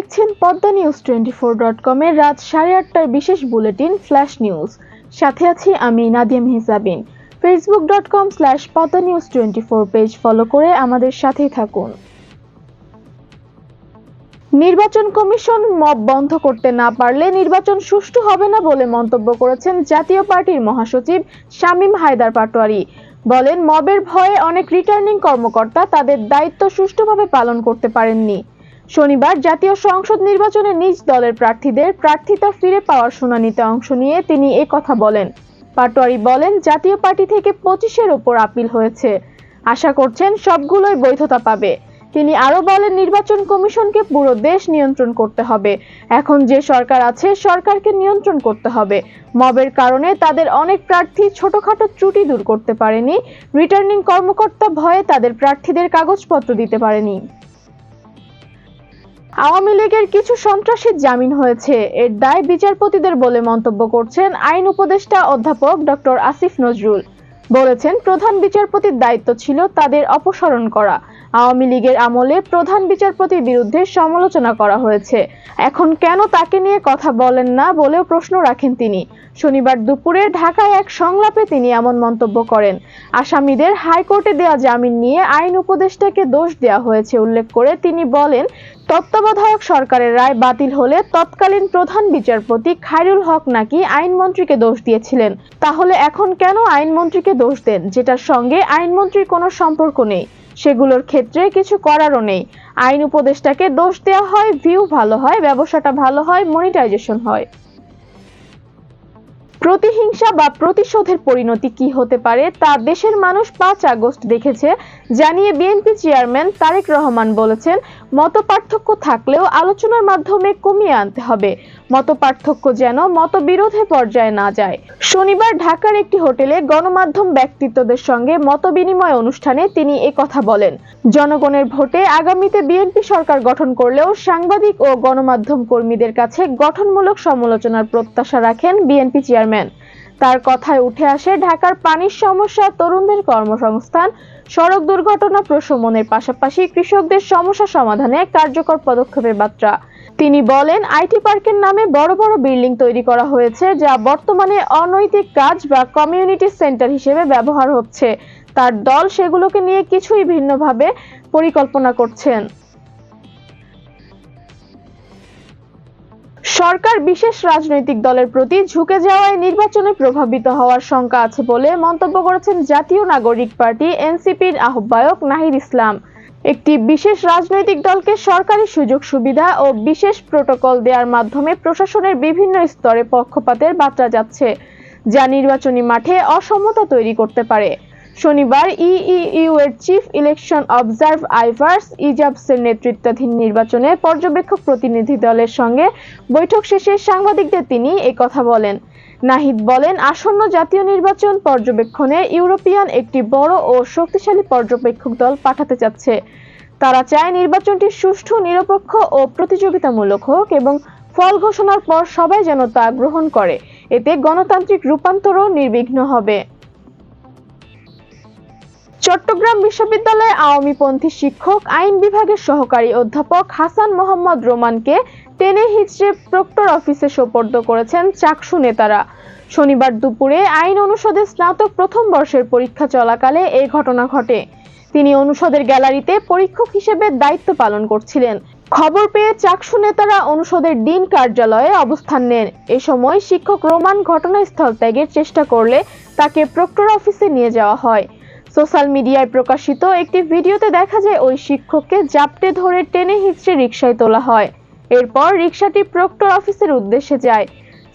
দেখছেন Padma news twenty four dot কমের রাত সাড়ে আটটার বিশেষ বুলেটিন ফ্ল্যাশ নিউজ। সাথে আছি আমি Nadia Mehjabin Facebook dot com slash Padma news twenty four page follow করে আমাদের সাথেই থাকুন। নির্বাচন কমিশন মব বন্ধ করতে না পারলে নির্বাচন সুষ্ঠু হবে না বলে মন্তব্য করেছেন জাতীয় পার্টির মহাসচিব শামীম হায়দার পাটোয়ারি। বলেন, মবের ভয়ে অনেক রিটার্নিং কর্মকর্তা তাদের দায়িত্ব সুষ্ঠুভাবে পালন করতে পারেননি। শনিবার জাতীয় সংসদ নির্বাচনে নিজ দলের প্রার্থীদের প্রার্থিতা ফিরে পাওয়ার শুনানিতে অংশ নিয়ে তিনি এ কথা বলেন। পাটোয়ারি বলেন, জাতীয় পার্টি থেকে পঁচিশের ওপর আপিল হয়েছে। আশা করছেন সবগুলোই বৈধতা পাবে। তিনি আরও বলেন, নির্বাচন কমিশনকে পুরো দেশ নিয়ন্ত্রণ করতে হবে। এখন যে সরকার আছে, সরকারকে নিয়ন্ত্রণ করতে হবে। মবের কারণে তাদের অনেক প্রার্থী ছোটখাটো ত্রুটি দূর করতে পারেনি। রিটার্নিং কর্মকর্তা ভয়ে তাদের প্রার্থীদের কাগজপত্র দিতে পারেনি। আওয়ামী লীগের কিছু সন্ত্রাসীর জামিন হয়েছে। এর দায় বিচারপতিদের বলে মন্তব্য করছেন আইন উপদেষ্টা অধ্যাপক ডক্টর আসিফ নজরুল। বলেছেন, প্রধান বিচারপতির দায়িত্ব ছিল তাদের অপসারণ করা। আওয়ামী লীগের আমলে প্রধান বিচারপতির বিরুদ্ধে সমালোচনা করা হয়েছে। এখন কেন তাকে নিয়ে কথা বলেন না বলেও প্রশ্ন রাখেন তিনি। শনিবার দুপুরে ঢাকায় এক সংলাপে তিনি এমন মন্তব্য করেন। আসামিদের হাইকোর্টে দেওয়া জামিন নিয়ে আইন উপদেষ্টাকে দোষ দেওয়া হয়েছে উল্লেখ করে তিনি বলেন, তত্ত্বাবধায়ক সরকারের রায় বাতিল হলে তৎকালীন প্রধান বিচারপতি খায়রুল হক নাকি আইনমন্ত্রীকে দোষ দিয়েছিলেন। তাহলে এখন কেন আইনমন্ত্রীকে দোষ দেন, যেটার সঙ্গে আইনমন্ত্রীর কোনো সম্পর্ক নেই? সেগুলোর ক্ষেত্রে কিছু করারও নেই। আইন উপদেষ্টাকে দোষ দেওয়া হয় ভিউ ভালো হয়, ব্যবসাটা ভালো হয় মনিটাইজেশন হয়। প্রতিহিংসা বা প্রতিশোধের পরিণতি কি হতে পারে তা দেশের মানুষ পাঁচ আগস্ট দেখেছে, জানিয়ে বিএনপি চেয়ারম্যান তারেক রহমান বলেছেন মত পার্থক্য থাকলেও আলোচনার মাধ্যমে কমিয়ে আনতে হবে। মত পার্থক্য যেন মতবিরোধে পর্যায়ে না যায়। শনিবার ঢাকার একটি হোটেলে গণমাধ্যম ব্যক্তিত্বদের সঙ্গে মত বিনিময় অনুষ্ঠানে তিনি কথা বলেন। জনগণের ভোটে আগামীতে বিএনপি সরকার গঠন করলেও সাংবাদিক ও গণমাধ্যম কর্মীদের কাছে গঠনমূলক সমালোচনার প্রত্যাশা রাখেন বিএনপি চেয়ারম্যান। তার কথায় উঠে আসে, ঢাকার পানির সমস্যা, তরুণদের কর্মসংস্থান, সড়ক দুর্ঘটনা প্রশমনের পাশাপাশি কৃষকদের সমস্যা সমাধানে কার্যকর পদক্ষেপের বার্তা। তিনি বলেন, আইটি পার্কের নামে বড় বড় বিল্ডিং তৈরি করা হয়েছে, যা বর্তমানে অনৈতিক কাজ বা কমিউনিটি সেন্টার হিসেবে ব্যবহার হচ্ছে। তার দল সেগুলোকে নিয়ে কিছুই ভিন্নভাবে পরিকল্পনা করছেন। সরকার বিশেষ রাজনৈতিক দলের প্রতি ঝুঁকে যাওয়ায় নির্বাচনে প্রভাবিত হওয়ার শঙ্কা আছে বলে মন্তব্য করেছেন জাতীয় নাগরিক পার্টি এনসিপির আহ্বায়ক নাহিদ ইসলাম। একটি বিশেষ রাজনৈতিক দলকে সরকারি সুযোগ সুবিধা ও বিশেষ প্রোটোকল দেওয়ার মাধ্যমে প্রশাসনের বিভিন্ন স্তরে পক্ষপাতের বার্তা যাচ্ছে, যা নির্বাচনী মাঠে অসমতা তৈরি করতে পারে। শনিবার ইইউ এর চিফ ইলেকশন অবজার্ভ আইভার্স ইজাবসের নেতৃত্বাধীন নির্বাচনে পর্যবেক্ষক প্রতিনিধি দলের সঙ্গে বৈঠক শেষে সাংবাদিকদের তিনি কথা বলেন। নাহিদ বলেন, আসন্ন জাতীয় নির্বাচন পর্যবেক্ষণে ইউরোপিয়ান একটি বড় ও শক্তিশালী পর্যবেক্ষক দল পাঠাতে চাচ্ছে। তারা চায় নির্বাচনটি সুষ্ঠু, নিরপেক্ষ ও প্রতিযোগিতামূলক হোক এবং ফল ঘোষণার পর সবাই যেন তা গ্রহণ করে। এতে গণতান্ত্রিক রূপান্তরও নির্বিঘ্ন হবে। চট্টগ্রাম বিশ্ববিদ্যালয়ে আওয়ামীপন্থী শিক্ষক, আইন বিভাগের সহকারী অধ্যাপক হাসান মোহাম্মদ রোমানকে টেনে হিচড়ে প্রক্টর অফিসে সোপর্দ করেছেন চাকসু নেতারা। শনিবার দুপুরে আইন অনুষদের স্নাতক প্রথম বর্ষের পরীক্ষা চলাকালে এই ঘটনা ঘটে। তিনি অনুষদের গ্যালারিতে পরীক্ষক হিসেবে দায়িত্ব পালন করছিলেন। খবর পেয়ে চাকসু নেতারা অনুষদের ডিন কার্যালয়ে অবস্থান নেন। এ সময় শিক্ষক রোমান ঘটনাস্থল ত্যাগের চেষ্টা করলে তাকে প্রক্টর অফিসে নিয়ে যাওয়া হয়। সোশ্যাল মিডিয়ায় প্রকাশিত একটি ভিডিওতে দেখা যায় ওই শিক্ষককে জাপটে ধরে টেনে হিচড়ে রিকশায় তোলা হয়। এরপর রিকশাটি প্রক্টর অফিসের উদ্দেশ্যে যায়।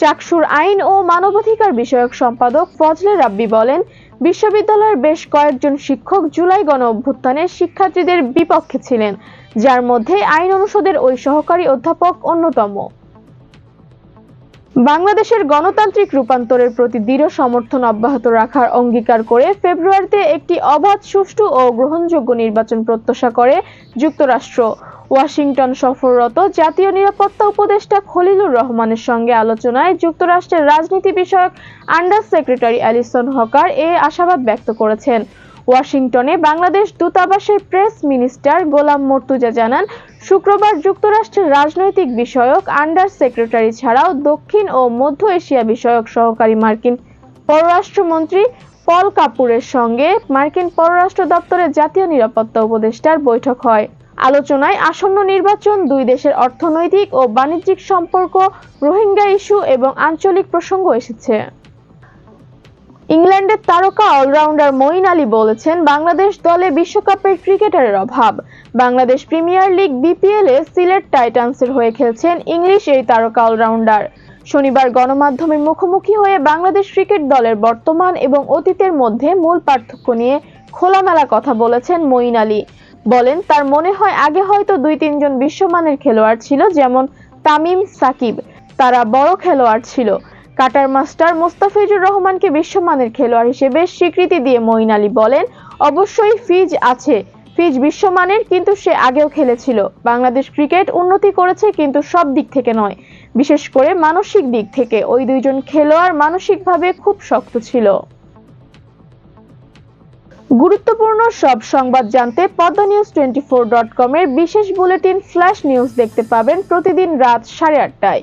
চাকসুর আইন ও মানবাধিকার বিষয়ক সম্পাদক ফজলে রাব্বি বলেন, বিশ্ববিদ্যালয়ের বেশ কয়েকজন শিক্ষক জুলাই গণ অভ্যুত্থানের শিক্ষার্থীদের বিপক্ষে ছিলেন, যার মধ্যে আইন অনুষদের ওই সহকারী অধ্যাপক অন্যতম। বাংলাদেশের গণতান্ত্রিক রূপান্তরের প্রতি দৃঢ় সমর্থন অব্যাহত রাখার অঙ্গীকার করে ফেব্রুয়ারিতে একটি অবাধ, সুষ্ঠু ও গ্রহণযোগ্য নির্বাচন প্রত্যাশা করে যুক্তরাষ্ট্র। ওয়াশিংটন সফররত জাতীয় নিরাপত্তা উপদেষ্টা খলিলুর রহমানের সঙ্গে আলোচনায় যুক্তরাষ্ট্রের রাজনীতি বিষয়ক আন্ডার সেক্রেটারি অ্যালিসন হকার এ আশাবাদ ব্যক্ত করেছেন। ওয়াশিংটনে বাংলাদেশ দূতাবাসের প্রেস মিনিস্টার গোলাম মর্তুজা জানান, শুক্রবার যুক্তরাষ্ট্রের রাজনৈতিক বিষয়ক আন্ডার সেক্রেটারি ছাড়াও দক্ষিণ ও মধ্য এশিয়া বিষয়ক সহকারী মার্কিন পররাষ্ট্রমন্ত্রী পল কাপুরের সঙ্গে মার্কিন পররাষ্ট্র দপ্তরের জাতীয় নিরাপত্তা উপদেষ্টার বৈঠক হয়। আলোচনায় আসন্ন নির্বাচন, দুই দেশের অর্থনৈতিক ও বাণিজ্যিক সম্পর্ক, রোহিঙ্গা ইস্যু এবং আঞ্চলিক প্রসঙ্গ এসেছে। ইংল্যান্ডের তারকা অলরাউন্ডার মঈন আলী বলেছেন, বাংলাদেশ দলে বিশ্বকাপের ক্রিকেটারের অভাব। বাংলাদেশ প্রিমিয়ার লিগ বিপিএল এ সিলেট টাইটান্সের হয়ে খেলছেন ইংলিশ এই তারকা অলরাউন্ডার। শনিবার গণমাধ্যমের মুখোমুখি হয়ে বাংলাদেশ ক্রিকেট দলের বর্তমান এবং অতীতের মধ্যে মূল পার্থক্য নিয়ে খোলামেলা কথা বলেছেন মঈন আলী। বলেন, তার মনে হয় আগে হয়তো দুই তিনজন বিশ্বমানের খেলোয়াড় ছিল, যেমন তামিম সাকিব। তারা বড় খেলোয়াড় ছিল। কাটার মাস্টার মোস্তাফিজুর রহমানকে বিশ্বমানের খেলোয়াড় হিসেবে স্বীকৃতি দিয়ে মঈন আলী বলেন, অবশ্যই ফিজ আছে। ফিজ বিশ্বমানের, কিন্তু সে আগেও খেলেছিল। বাংলাদেশ ক্রিকেট উন্নতি করেছে, কিন্তু সব দিক থেকে নয়। বিশেষ করে মানসিক দিক থেকে। ওই দুইজন খেলোয়াড় মানসিকভাবে খুব শক্ত ছিল। গুরুত্বপূর্ণ সব সংবাদ জানতে Padma news twenty four dot কমের বিশেষ বুলেটিন ফ্ল্যাশ নিউজ দেখতে পাবেন প্রতিদিন রাত সাড়ে আটটায়।